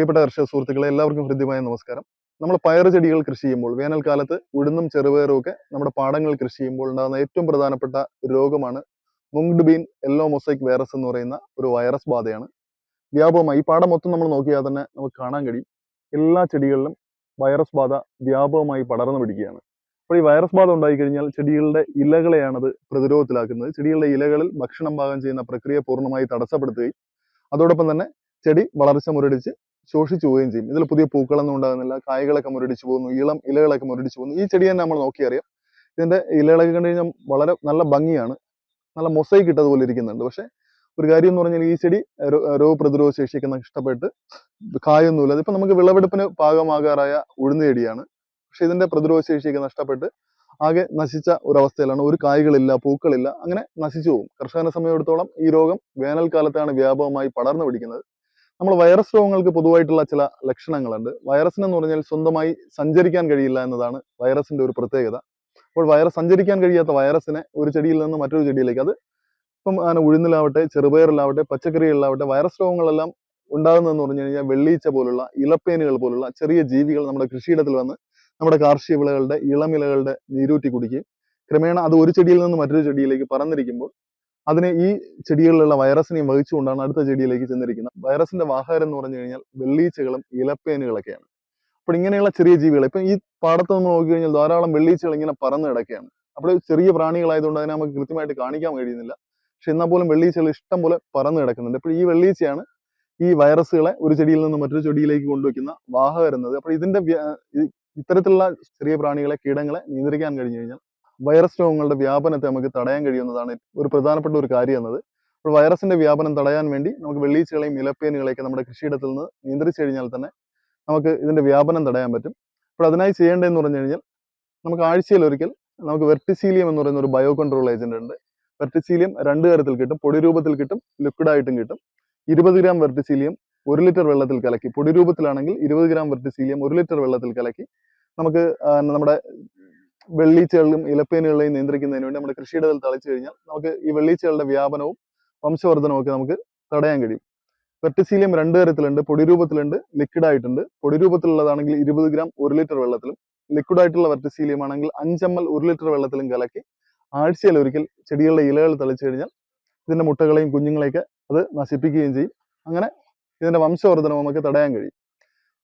പ്രിയപ്പെട്ട കർഷക സുഹൃത്തുക്കളെ എല്ലാവർക്കും ഹൃദ്യമായ നമസ്കാരം. നമ്മൾ പയർ ചെടികൾ കൃഷി ചെയ്യുമ്പോൾ വേനൽക്കാലത്ത് ഉഴുന്നും ചെറുപയറും ഒക്കെ നമ്മുടെ പാടങ്ങൾ കൃഷി ചെയ്യുമ്പോൾ ഉണ്ടാകുന്ന ഏറ്റവും പ്രധാനപ്പെട്ട രോഗമാണ് mung bean yellow mosaic virus എന്ന് പറയുന്ന ഒരു വൈറസ് ബാധയാണ്. വ്യാപകമായി ഈ പാടം മൊത്തം നമ്മൾ നോക്കിയാൽ തന്നെ നമുക്ക് കാണാൻ കഴിയും. എല്ലാ ചെടികളിലും വൈറസ് ബാധ വ്യാപകമായി പടർന്നു പിടിക്കുകയാണ്. അപ്പോൾ ഈ വൈറസ് ബാധ ഉണ്ടായിക്കഴിഞ്ഞാൽ ചെടികളുടെ ഇലകളെയാണത് പ്രതിരോധത്തിലാക്കുന്നത്. ചെടികളുടെ ഇലകളിൽ ഭക്ഷണം പാകം ചെയ്യുന്ന പ്രക്രിയ പൂർണമായി തടസ്സപ്പെടുത്തുകയും അതോടൊപ്പം തന്നെ ചെടി വളർച്ച മുരടിച്ച് ശോഷിച്ചു പോവുകയും ചെയ്യും. ഇതിൽ പുതിയ പൂക്കളൊന്നും ഉണ്ടാകുന്നില്ല. കായകളൊക്കെ മുരടിച്ചു പോകുന്നു. ഇളം ഇലകളൊക്കെ മുരടിച്ചു പോകുന്നു. ഈ ചെടി തന്നെ നമ്മൾ നോക്കിയറിയാം. ഇതിന്റെ ഇലകളൊക്കെ കണ്ടു കഴിഞ്ഞാൽ വളരെ നല്ല ഭംഗിയാണ്. നല്ല മൊസൈക്ക് ഇട്ടതുപോലെ ഇരിക്കുന്നുണ്ട്. പക്ഷെ ഒരു കാര്യം എന്ന് പറഞ്ഞാൽ ഈ ചെടി രോഗപ്രതിരോധ ശേഷിയൊക്കെ നഷ്ടപ്പെട്ട് കായൊന്നുമില്ല. അതിപ്പോ നമുക്ക് വിളവെടുപ്പിന് പാകമാകാറായ ഉഴുന്ന ചെടിയാണ്. പക്ഷെ ഇതിന്റെ പ്രതിരോധ ശേഷിയൊക്കെ നഷ്ടപ്പെട്ട് ആകെ നശിച്ച ഒരവസ്ഥയിലാണ്. ഒരു കായ്കളില്ല പൂക്കളില്ല അങ്ങനെ നശിച്ചു പോകും. കർഷകനെ സമയമെടുത്തോളം ഈ രോഗം വേനൽക്കാലത്താണ് വ്യാപകമായി പടർന്നു പിടിക്കുന്നത്. നമ്മൾ വൈറസ് രോഗങ്ങൾക്ക് പൊതുവായിട്ടുള്ള ചില ലക്ഷണങ്ങളുണ്ട്. വൈറസിന് എന്ന് പറഞ്ഞാൽ സ്വന്തമായി സഞ്ചരിക്കാൻ കഴിയില്ല എന്നതാണ് വൈറസിന്റെ ഒരു പ്രത്യേകത. അപ്പോൾ വൈറസ് സഞ്ചരിക്കാൻ കഴിയാത്ത വൈറസിനെ ഒരു ചെടിയിൽ നിന്ന് മറ്റൊരു ചെടിയിലേക്ക് അത് ഇപ്പം അങ്ങനെ ഉഴുന്നിലാവട്ടെ ചെറുപയറിലാവട്ടെ പച്ചക്കറികളിലാവട്ടെ വൈറസ് രോഗങ്ങളെല്ലാം ഉണ്ടാകുന്നതെന്ന് പറഞ്ഞു കഴിഞ്ഞാൽ വെള്ളീച്ച പോലുള്ള ഇലപ്പേനുകൾ പോലുള്ള ചെറിയ ജീവികൾ നമ്മുടെ കൃഷിയിടത്തിൽ വന്ന് നമ്മുടെ കാർഷിക വിളകളുടെ ഇളമിലകളുടെ നീരൂറ്റി കുടിക്കുകയും ക്രമേണ അത് ഒരു ചെടിയിൽ നിന്ന് മറ്റൊരു ചെടിയിലേക്ക് പറന്നിരിക്കുമ്പോൾ അതിനെ ഈ ചെടികളിലുള്ള വൈറസിനെയും വഹിച്ചുകൊണ്ടാണ് അടുത്ത ചെടിയിലേക്ക് ചെന്നിരിക്കുന്നത്. വൈറസിന്റെ വാഹകരം എന്ന് പറഞ്ഞു കഴിഞ്ഞാൽ വെള്ളീച്ചകളും ഇലപ്പേനുകളൊക്കെയാണ്. അപ്പോൾ ഇങ്ങനെയുള്ള ചെറിയ ജീവികൾ ഇപ്പം ഈ പാടത്ത് നമ്മൾ നോക്കി കഴിഞ്ഞാൽ ധാരാളം വെള്ളീച്ചകൾ ഇങ്ങനെ പറന്ന് കിടക്കുകയാണ്. അപ്പോൾ ചെറിയ പ്രാണികളായതുകൊണ്ട് അതിനെ നമുക്ക് കൃത്യമായിട്ട് കാണിക്കാൻ കഴിയുന്നില്ല. പക്ഷെ എന്നാൽ പോലും വെള്ളീച്ചകൾ ഇഷ്ടം പോലെ പറന്ന് കിടക്കുന്നുണ്ട്. അപ്പോൾ ഈ വെള്ളീച്ചയാണ് ഈ വൈറസുകളെ ഒരു ചെടിയിൽ നിന്ന് മറ്റൊരു ചെടിയിലേക്ക് കൊണ്ടുവയ്ക്കുന്ന വാഹകരുന്നത് അപ്പോൾ ഇതിന്റെ ഇത്തരത്തിലുള്ള ചെറിയ പ്രാണികളെ കീടങ്ങളെ നിയന്ത്രിക്കാൻ കഴിഞ്ഞു കഴിഞ്ഞാൽ വൈറസ് രോഗങ്ങളുടെ വ്യാപനത്തെ നമുക്ക് തടയാൻ കഴിയുന്നതാണ് ഒരു പ്രധാനപ്പെട്ട ഒരു കാര്യം എന്നത്. അപ്പോൾ വൈറസിന്റെ വ്യാപനം തടയാൻ വേണ്ടി നമുക്ക് വെള്ളീച്ചകളെയും ഇലപ്പേനുകളെയൊക്കെ നമ്മുടെ കൃഷിയിടത്തിൽ നിന്ന് നിയന്ത്രിച്ചു കഴിഞ്ഞാൽ തന്നെ നമുക്ക് ഇതിന്റെ വ്യാപനം തടയാൻ പറ്റും. അപ്പോൾ അതിനായി ചെയ്യേണ്ടതെന്ന് പറഞ്ഞു കഴിഞ്ഞാൽ നമുക്ക് ആഴ്ചയിൽ ഒരിക്കൽ നമുക്ക് വെർട്ടിസീലിയം എന്ന് പറയുന്ന ഒരു ബയോ കൺട്രോൾ ഏജന്റ് ഉണ്ട്. വെർട്ടിസീലിയം രണ്ട് തരത്തിൽ കിട്ടും. പൊടി രൂപത്തിൽ കിട്ടും ലിക്വിഡ് ആയിട്ടും കിട്ടും. ഇരുപത് ഗ്രാം വെർട്ടിസീലിയം ഒരു ലിറ്റർ വെള്ളത്തിൽ കലക്കി. പൊടി രൂപത്തിലാണെങ്കിൽ ഇരുപത് ഗ്രാം വെർട്ടിസീലിയം ഒരു ലിറ്റർ വെള്ളത്തിൽ കലക്കി നമുക്ക് നമ്മുടെ വെള്ളീച്ചകളിലും ഇലപ്പേനുകളെയും നിയന്ത്രിക്കുന്നതിന് വേണ്ടി നമ്മുടെ കൃഷിയിടത്തിൽ തളിച്ചു കഴിഞ്ഞാൽ നമുക്ക് ഈ വെള്ളീച്ചകളുടെ വ്യാപനവും വംശവർദ്ധനവും ഒക്കെ നമുക്ക് തടയാൻ കഴിയും. പെർട്ടിസീലിയം രണ്ട് തരത്തിലുണ്ട് പൊടി രൂപത്തിലുണ്ട് ലിക്വിഡ് ആയിട്ടുണ്ട് പൊടി രൂപത്തിലുള്ളതാണെങ്കിൽ ഇരുപത് ഗ്രാം ഒരു ലിറ്റർ വെള്ളത്തിലും ലിക്വിഡ് ആയിട്ടുള്ള വെർട്ടിസീലിയം ആണെങ്കിൽ അഞ്ചമ്മൽ ഒരു ലിറ്റർ വെള്ളത്തിലും കലക്കി ആഴ്ചയിൽ ഒരിക്കൽ ചെടികളുടെ ഇലകൾ തളിച്ചു കഴിഞ്ഞാൽ ഇതിന്റെ മുട്ടകളെയും കുഞ്ഞുങ്ങളെയൊക്കെ അത് നശിപ്പിക്കുകയും ചെയ്യും. അങ്ങനെ ഇതിന്റെ വംശവർദ്ധനവും നമുക്ക് തടയാൻ കഴിയും.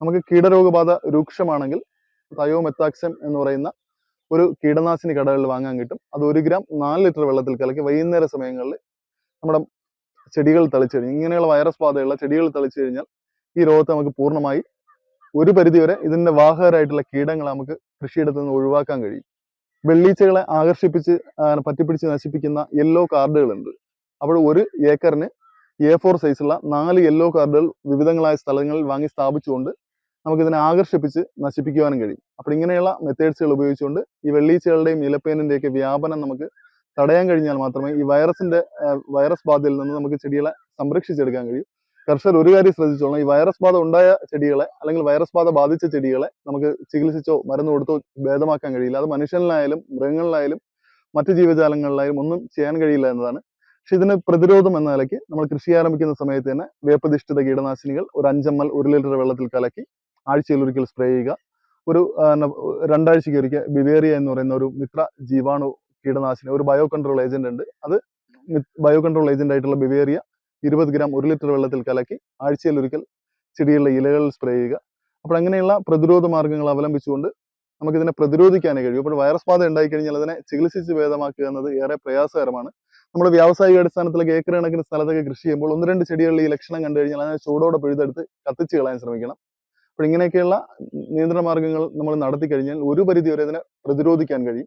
നമുക്ക് കീടരോഗബാധ രൂക്ഷമാണെങ്കിൽ തയോമെത്താക്സം എന്ന് പറയുന്ന ഒരു കീടനാശിനി കടകളിൽ വാങ്ങാൻ കിട്ടും. അത് ഒരു ഗ്രാം നാല് ലിറ്റർ വെള്ളത്തിൽ കലക്കി വൈകുന്നേര സമയങ്ങളിൽ നമ്മുടെ ചെടികൾ തളിച്ചു കഴിഞ്ഞാൽ ഇങ്ങനെയുള്ള വൈറസ് ബാധയുള്ള ചെടികൾ തളിച്ചു കഴിഞ്ഞാൽ ഈ രോഗത്തെ നമുക്ക് പൂർണമായി ഒരു പരിധിവരെ ഇതിന്റെ വാഹകരായിട്ടുള്ള കീടങ്ങളെ നമുക്ക് കൃഷിയിടത്ത് നിന്ന് ഒഴിവാക്കാൻ കഴിയും. വെള്ളീച്ചകളെ ആകർഷിപ്പിച്ച് പറ്റിപ്പിടിച്ച് നശിപ്പിക്കുന്ന യെല്ലോ കാർഡുകളുണ്ട്. അപ്പോൾ ഒരു ഏക്കറിന് എ ഫോർ സൈസുള്ള നാല് യെല്ലോ കാർഡുകൾ വിവിധങ്ങളായ സ്ഥലങ്ങളിൽ വാങ്ങി സ്ഥാപിച്ചുകൊണ്ട് നമുക്ക് ഇതിനെ ആകർഷിപ്പിച്ച് നശിപ്പിക്കുവാനും കഴിയും. അപ്പോൾ ഇങ്ങനെയുള്ള മെത്തേഡ്സുകൾ ഉപയോഗിച്ചുകൊണ്ട് ഈ വെള്ളീച്ചകളുടെയും ഇലപ്പേനിന്റെയൊക്കെ വ്യാപനം നമുക്ക് തടയാൻ കഴിഞ്ഞാൽ മാത്രമേ ഈ വൈറസിന്റെ വൈറസ് ബാധയിൽ നിന്ന് നമുക്ക് ചെടികളെ സംരക്ഷിച്ചെടുക്കാൻ കഴിയും. കർഷകർ ഒരു കാര്യം ശ്രദ്ധിച്ചോളാം ഈ വൈറസ് ബാധ ഉണ്ടായ ചെടികളെ അല്ലെങ്കിൽ വൈറസ് ബാധ ബാധിച്ച ചെടികളെ നമുക്ക് ചികിത്സിച്ചോ മരുന്ന് കൊടുത്തോ ഭേദമാക്കാൻ കഴിയില്ല. അത് മനുഷ്യനിലായാലും മൃഗങ്ങളിലായാലും മറ്റു ജീവജാലങ്ങളിലായാലും ഒന്നും ചെയ്യാൻ കഴിയില്ല എന്നതാണ്. പക്ഷെ ഇതിന് പ്രതിരോധം എന്ന നിലയ്ക്ക് നമ്മൾ കൃഷി ആരംഭിക്കുന്ന സമയത്ത് തന്നെ വേപ്പധിഷ്ഠിത കീടനാശിനികൾ ഒരു അഞ്ചമ്മൽ ഒരു ലിറ്റർ വെള്ളത്തിൽ കലക്കി ആഴ്ചയിൽ ഒരിക്കൽ സ്പ്രേ ചെയ്യുക. ഒരു രണ്ടാഴ്ചയ്ക്ക് ഒരിക്കൽ ബിവേറിയ എന്ന് പറയുന്ന ഒരു മിത്ര ജീവാണു കീടനാശിനി ഒരു ബയോ കൺട്രോൾ ഏജന്റ് ഉണ്ട്. അത് ബയോ കൺട്രോൾ ഏജന്റ് ആയിട്ടുള്ള ബിവേറിയ ഇരുപത് ഗ്രാം ഒരു ലിറ്റർ വെള്ളത്തിൽ കലക്കി ആഴ്ചയിൽ ഒരിക്കൽ ചെടികളുടെ ഇലകളിൽ സ്പ്രേ ചെയ്യുക. അപ്പോൾ അങ്ങനെയുള്ള പ്രതിരോധ മാർഗങ്ങൾ അവലംബിച്ചുകൊണ്ട് നമുക്കിതിനെ പ്രതിരോധിക്കാനേ കഴിയും. അപ്പോൾ വൈറസ് ബാധ ഉണ്ടായിക്കഴിഞ്ഞാൽ അതിനെ ചികിത്സിച്ച് ഭേദമാക്കുക എന്നത് ഏറെ പ്രയാസകരമാണ്. നമ്മൾ വ്യാവസായിക അടിസ്ഥാനത്തിലൊക്കെ ഏക്കർ കണക്കിന് സ്ഥലത്തൊക്കെ കൃഷി ചെയ്യുമ്പോൾ ഒന്ന് രണ്ട് ചെടികളിൽ ഈ ലക്ഷണം കണ്ടു കഴിഞ്ഞാൽ അതിനെ ചൂടോടെ പിഴുതെടുത്ത് കത്തിച്ച് കളയാൻ ശ്രമിക്കണം. അപ്പൊ ഇങ്ങനെയൊക്കെയുള്ള നിയന്ത്രണ മാർഗങ്ങൾ നമ്മൾ നടത്തി കഴിഞ്ഞാൽ ഒരു പരിധി വരെ ഇതിനെ പ്രതിരോധിക്കാൻ കഴിയും.